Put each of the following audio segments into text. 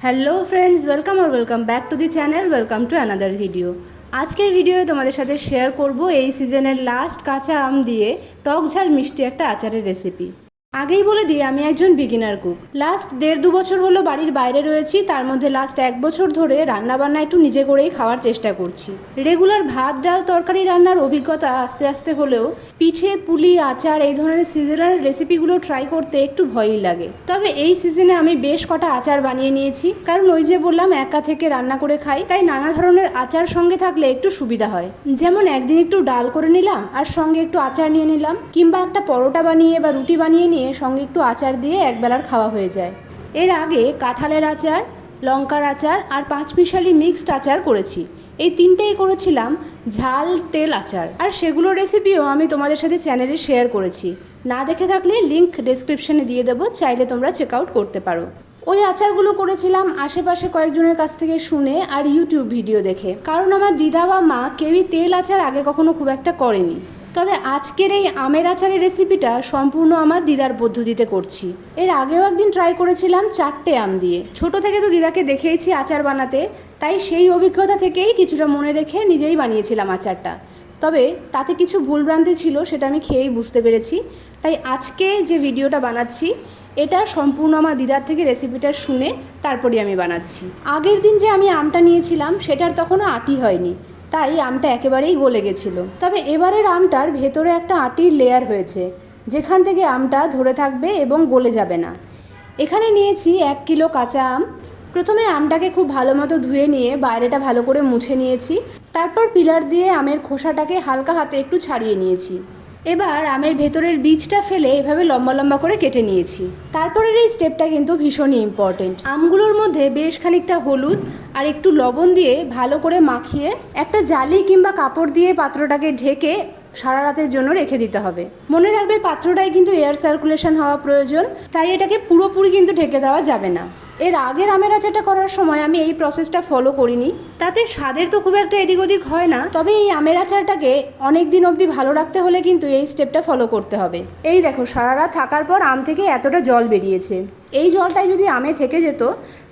Hello friends welcome R welcome back to the channel welcome to another video আজকের ভিডিওয়ে তোমাদের সাথে share করব এই সিজনের লাস্ট কাঁচা আম দিয়ে টক ঝাল মিষ্টি একটা আচারের রেসিপি আগেই বলে দিই, আমি একজন বিগিনার কুক লাস্ট দেড় দু বছর হলো বাড়ির বাইরে রয়েছি, তার মধ্যে লাস্ট এক বছর ধরে রান্নাবান্না একটু নিজে করেই খাওয়ার চেষ্টা করছি। রেগুলার ভাত, ডাল, তরকারি রান্নার অভিজ্ঞতা আস্তে আস্তে হলেও পিঠে, পুলি, আচার এই ধরনের সিজনাল রেসিপিগুলো ট্রাই করতে একটু ভয়ই লাগে। তবে এই সিজনে আমি বেশ কটা আচার বানিয়ে নিয়েছি, কারণ ওই যে বললাম, একা থেকে রান্না করে খাই, তাই নানা ধরনের আচার সঙ্গে থাকলে একটু সুবিধা হয়। যেমন একদিন একটু ডাল করে নিলাম, আর সঙ্গে একটু আচার নিয়ে নিলাম, কিংবা একটা পরোটা বানিয়ে বা রুটি বানিয়ে নিয়ে সঙ্গে একটু আচার দিয়ে একবেলার খাওয়া হয়ে যায়। এর আগে কাঁঠালের আচার, লঙ্কার আচার আর পাঁচ পাঁচমিশালি মিক্সড আচার করেছি। এই তিনটেই করেছিলাম ঝাল, তেল, আচার। আর সেগুলোর রেসিপিও আমি তোমাদের সাথে চ্যানেলে শেয়ার করেছি। না দেখে থাকলে লিংক ডেসক্রিপশনে দিয়ে দেবো, চাইলে তোমরা চেক আউট করতে পারো। ওই আচারগুলো করেছিলাম আশেপাশে কয়েকজনের কাছ থেকে শুনে আর ইউটিউব ভিডিও দেখে। কারণ আমার দিদা বা মা কেউই তেল আচার আগে কখনো খুব একটা করেনি। তবে আজকের এই আমের আচারের রেসিপিটা সম্পূর্ণ আমার দিদার পদ্ধতিতে করছি। এর আগেও একদিন ট্রাই করেছিলাম চারটে আম দিয়ে। ছোট থেকে তো দিদাকে দেখেইছি আচার বানাতে, তাই সেই অভিজ্ঞতা থেকেই কিছুটা মনে রেখে নিজেই বানিয়েছিলাম আচারটা। তবে তাতে কিছু ভুলভ্রান্তি ছিল, সেটা আমি খেয়েই বুঝতে পেরেছি। তাই আজকে যে ভিডিওটা বানাচ্ছি, এটা সম্পূর্ণ আমার দিদার থেকে রেসিপিটা শুনে তারপরই আমি বানাচ্ছি। আগের দিন যে আমি আমটা নিয়েছিলাম, সেটার তখনও আটি হয়নি। তাই আমটা একেবারেই গলে গেছিল। তবে এবারের আমটার ভেতরে একটা আটির লেয়ার হয়েছে, যেখান থেকে আমটা ধরে থাকবে এবং গলে যাবে না। এখানে নিয়েছি এক কিলো কাঁচা আম। প্রথমে আমটাকে খুব ভালো মতো ধুয়ে নিয়ে বাইরেটা ভালো করে মুছে নিয়েছি। তারপর পিলার দিয়ে আমের খোসাটাকে হালকা হাতে একটু ছাড়িয়ে নিয়েছি। এবার আমের ভেতরের বীজটা ফেলে এভাবে লম্বা লম্বা করে কেটে নিয়েছি। তারপরের এই স্টেপটা কিন্তু ভীষণই ইম্পর্টেন্ট আমগুলোর মধ্যে বেশ খানিকটা হলুদ আর একটু লবণ দিয়ে ভালো করে মাখিয়ে একটা জালি কিংবা কাপড় দিয়ে পাত্রটাকে ঢেকে সারা রাতের জন্য রেখে দিতে হবে। মনে রাখবে পাত্রটায় কিন্তু এয়ার সার্কুলেশন হওয়া প্রয়োজন, তাই এটাকে পুরোপুরি কিন্তু ঢেকে দেওয়া যাবে না। এর আগের আমের আচারটা করার সময় আমি এই প্রসেসটা ফলো করিনি। তাতে স্বাদের তো খুব একটা এদিক ওদিক হয় না। তবে এই আমের আচারটাকে অনেক দিন অবধি ভালো রাখতে হলে কিন্তু এই স্টেপটা ফলো করতে হবে। এই দেখো, সারা রাত থাকার পর আম থেকে এতটা জল বেরিয়েছে। এই জলটাই যদি আমে থেকে যেত,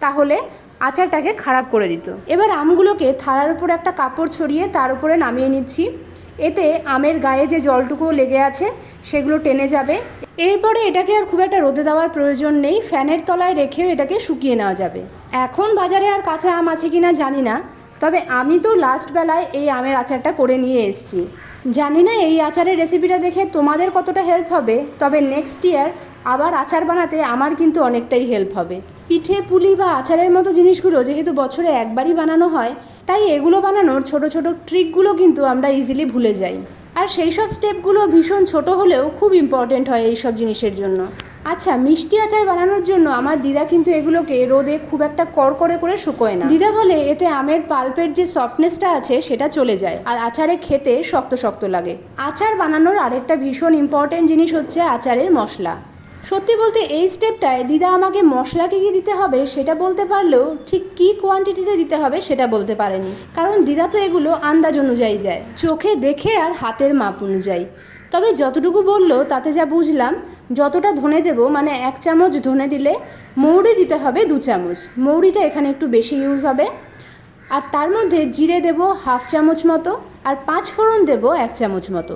তাহলে আচারটাকে খারাপ করে দিত। এবার আমগুলোকে থালার উপর একটা কাপড় ছড়িয়ে তার উপরে নামিয়ে নিচ্ছি। এতে আমের গায়ে যে জলটুকু লেগে আছে, সেগুলো টেনে যাবে। এরপরে এটাকে আর খুব একটা রোদে দেওয়ার প্রয়োজন নেই, ফ্যানের তলায় রেখেও এটাকে শুকিয়ে নেওয়া যাবে। এখন বাজারে আর কাঁচা আম আছে কি না জানি না, তবে আমি তো লাস্ট বেলায় এই আমের আচারটা করে নিয়ে এসেছি। জানি না এই আচারের রেসিপিটা দেখে তোমাদের কতটা হেল্প হবে, তবে নেক্সট ইয়ার আবার আচার বানাতে আমার কিন্তু অনেকটাই হেল্প হবে। পিঠে, পুলি বা আচারের মতো জিনিসগুলো যেহেতু বছরে একবারই বানানো হয়, তাই এগুলো বানানোর ছোট ছোট ট্রিকগুলো কিন্তু আমরা ইজিলি ভুলে যাই। আর সেই সব স্টেপগুলো ভীষণ ছোট হলেও খুব ইম্পর্টেন্ট হয় এই সব জিনিসের জন্য। আচ্ছা মিষ্টি আচার বানানোর জন্য আমার দিদা কিন্তু এগুলোকে রোদে খুব একটা কড়কড়ে করে শুকোয় না। দিদা বলে, এতে আমের পাল্পের যে সফটনেসটা আছে, সেটা চলে যায়। আর আচারে খেতে শক্ত শক্ত লাগে। আচার বানানোর আরেকটা ভীষণ ইম্পর্টেন্ট জিনিস হচ্ছে আচারের মশলা। সত্যি বলতে এই স্টেপটায় দিদা আমাকে মশলা কী কী দিতে হবে সেটা বলতে পারলেও ঠিক কী কোয়ান্টিটিতে দিতে হবে সেটা বলতে পারেনি। কারণ দিদা তো এগুলো আন্দাজ অনুযায়ী দেয়, চোখে দেখে আর হাতের মাপ অনুযায়ী। তবে যতটুকু বলল তাতে যা বুঝলাম, যতটা ধনে দেবো মানে এক চামচ ধনে দিলে মৌরি দিতে হবে দু চামচ। মৌরিটা এখানে একটু বেশি ইউজ হবে। আর তার মধ্যে জিরে দেবো হাফ চামচ মতো, আর পাঁচ ফোড়ন দেবো এক চামচ মতো।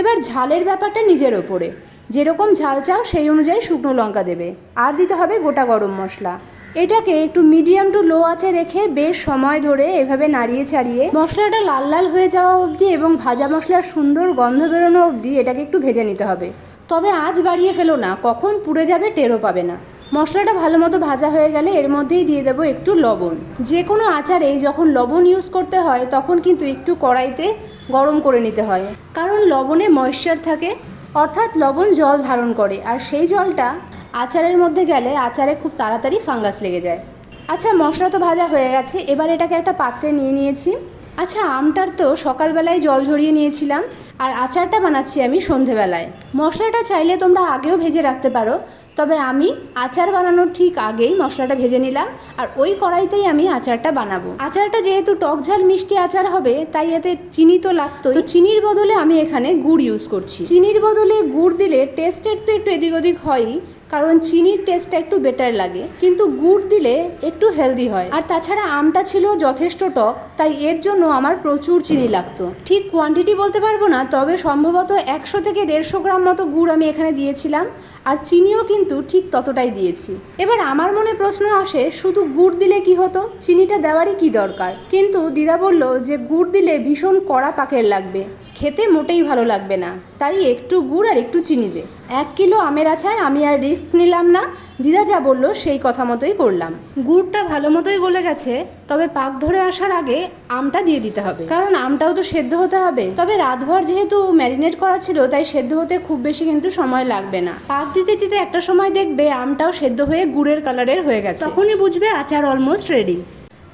এবার ঝালের ব্যাপারটা নিজের ওপরে। যেরকম ঝাল চাও সেই অনুযায়ী শুকনো লঙ্কা দেবে। আর দিতে হবে গোটা গরম মশলা। এটাকে একটু মিডিয়াম টু লো আঁচে রেখে বেশ সময় ধরে এভাবে নাড়িয়ে ছাড়িয়ে মশলাটা লাল লাল হয়ে যাওয়া অবধি এবং ভাজা মশলার সুন্দর গন্ধ বেরোনো অবধি এটাকে একটু ভেজে নিতে হবে। তবে আজ বাড়িয়ে ফেলো না, কখন পুড়ে যাবে টেরও পাবে না। মশলাটা ভালো মতো ভাজা হয়ে গেলে এর মধ্যেই দিয়ে দেবো একটু লবণ। যে কোনো আচারে যখন লবণ ইউজ করতে হয়, তখন কিন্তু একটু কড়াইতে গরম করে নিতে হয়। কারণ লবণে ময়েশ্চার থাকে অর্থাৎ লবণ জল ধারণ করে, আর সেই জলটা আচারের মধ্যে গেলে আচারে খুব তাড়াতাড়ি ফাঙ্গাস লেগে যায়। আচ্ছা মশলা তো ভাজা হয়ে গেছে, এবার এটাকে একটা পাত্রে নিয়ে নিয়েছি। আচ্ছা আমটার তো সকালবেলায় জল ঝরিয়ে নিয়েছিলাম, আর আচারটা বানাচ্ছি আমি সন্ধেবেলায়। মশলাটা চাইলে তোমরা আগেও ভেজে রাখতে পারো তবে আমি আচার বানানোর ঠিক আগেই মশলাটা ভেজে নিলাম আর ওই কড়াইতেই আমি আচারটা বানাবো। আচারটা যেহেতু টক ঝাল মিষ্টি আচার হবে, তাই এতে চিনি তো লাগতো তো চিনির বদলে আমি এখানে গুড় ইউজ করছি। চিনির বদলে গুড় দিলে টেস্টের তো একটু এদিক ওদিক হয়ই কারণ চিনির টেস্টটা একটু বেটার লাগে, কিন্তু গুড় দিলে একটু হেলদি হয়। আর তাছাড়া আমটা ছিল যথেষ্ট টক, তাই এর জন্য আমার প্রচুর চিনি লাগতো। ঠিক কোয়ান্টিটি বলতে পারব না, তবে সম্ভবত একশো থেকে দেড়শো গ্রাম মতো গুড় আমি এখানে দিয়েছিলাম, আর চিনিও কিন্তু ঠিক ততটাই দিয়েছি। এবার আমার মনে প্রশ্ন আসে, শুধু গুড় দিলে কি হতো? চিনিটা দেওয়ারই কি দরকার? কিন্তু দিদা বলল যে গুড় দিলে ভীষণ কড়া পাকের লাগবে। খেতে মোটেই ভালো লাগবে না। তাই একটু গুড় আর একটু চিনি দে। এক কিলো আমের আচার আমি আর রিস্ক নিলাম না। দিদা যা বলল সেই কথা মতোই করলাম। গুড়টা ভালো মতোই গলে গেছে, তবে পাক ধরে আসার আগে আমটা দিয়ে দিতে হবে। কারণ আমটাও তো সেদ্ধ হতে হবে। তবে রাতভর যেহেতু ম্যারিনেট করা ছিল, তাই সেদ্ধ হতে খুব বেশি কিন্তু সময় লাগবে না। পাক দিতে দিতে একটা সময় দেখবে আমটাও সেদ্ধ হয়ে গুড়ের কালারের হয়ে গেছে। তখনই বুঝবে আচার অলমোস্ট রেডি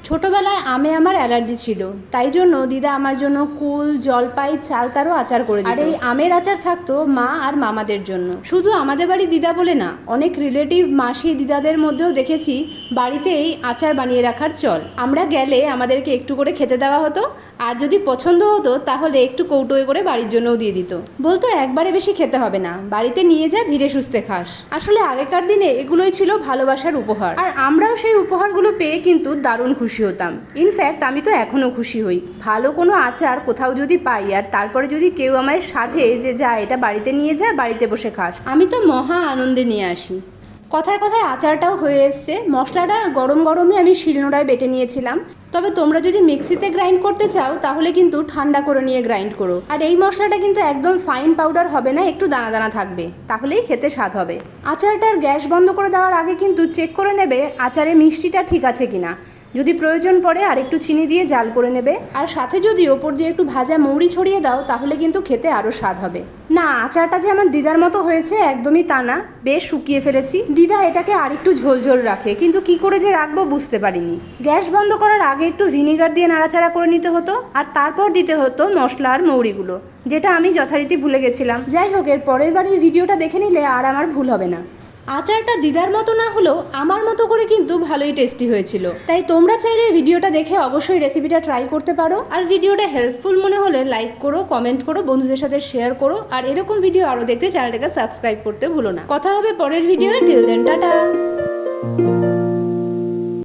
ছোটবেলায় আমে আমার অ্যালার্জি ছিল, তাই জন্য দিদা আমার জন্য কুল, জলপাই চালতারও আচার করে আর এই আমের আচার থাকতো মা আর মামাদের জন্য। শুধু আমাদের বাড়ি দিদা বলে না, অনেক রিলেটিভ মাসি দিদাদের মধ্যেও দেখেছি বাড়িতে এই আচার বানিয়ে রাখার চল। আমরা গেলে আমাদেরকে একটু করে খেতে দেওয়া হতো আর যদি পছন্দ হতো, তাহলে একটু কৌটোয় করে বাড়ির জন্যও দিয়ে দিত। বলতো, একবারে বেশি খেতে হবে না। বাড়িতে নিয়ে যা, ধীরে সুস্থে খাস। আসলে আগেকার দিনে এগুলোই ছিল ভালোবাসার উপহার। আর আমরাও সেই উপহারগুলো পেয়ে কিন্তু দারুণ খুশি হতাম। ইনফ্যাক্ট আমি তো এখনও খুশি হই। ভালো কোনো আচার কোথাও যদি পাই, আর তারপরে যদি কেউ আমার সাথে যে, যা, এটা বাড়িতে নিয়ে যা, বাড়িতে বসে খাস। আমি তো মহা আনন্দে নিয়ে আসি। কথায় কথায় আচারটাও হয়ে এসছে। মশলাটা গরম গরমে আমি শিলনোড়ায় বেটে নিয়েছিলাম। তবে তোমরা যদি মিক্সিতে গ্রাইন্ড করতে চাও, তাহলে কিন্তু ঠান্ডা করে নিয়ে গ্রাইন্ড করো। আর এই মশলাটা কিন্তু একদম ফাইন পাউডার হবে না, একটু দানা দানা থাকবে। তাহলেই খেতে স্বাদ হবে। আচারটার গ্যাস বন্ধ করে দেওয়ার আগে কিন্তু চেক করে নেবে আচারে মিষ্টিটা ঠিক আছে কিনা। যদি প্রয়োজন পড়ে আর একটু চিনি দিয়ে জাল করে নেবে। আর সাথে যদি ওপর দিয়ে একটু ভাজা মৌরি ছড়িয়ে দাও, তাহলে কিন্তু খেতে আরও স্বাদ হবে। না, আচারটা যে আমার দিদার মতো হয়েছে একদমই তা না। বেশ শুকিয়ে ফেলেছি। দিদা এটাকে আর একটু ঝোলঝোল রাখে, কিন্তু কি করে যে রাখব বুঝতে পারিনি। গ্যাস বন্ধ করার আগে একটু ভিনিগার দিয়ে নাড়াচাড়া করে নিতে হতো, আর তারপর দিতে হতো মশলা আর মৌরিগুলো, যেটা আমি যথারীতি ভুলে গেছিলাম। যাই হোক, এর পরের বারের ভিডিওটা দেখে নিলে আর আমার ভুল হবে না। আচারটা দিদার মতো না হলেও আমার মতো করে কিন্তু ভালোই টেস্টি হয়েছিল। তাই তোমরা চাইলে ভিডিওটা দেখে অবশ্যই রেসিপিটা ট্রাই করতে পারো। আর ভিডিওটা হেল্পফুল মনে হলে লাইক করো কমেন্ট করো, বন্ধুদের সাথে শেয়ার করো। আর এরকম ভিডিও আরও দেখতে চ্যানেলটাকে সাবস্ক্রাইব করতে ভুলো না। কথা হবে পরের ভিডিও টিল দেন টাটা!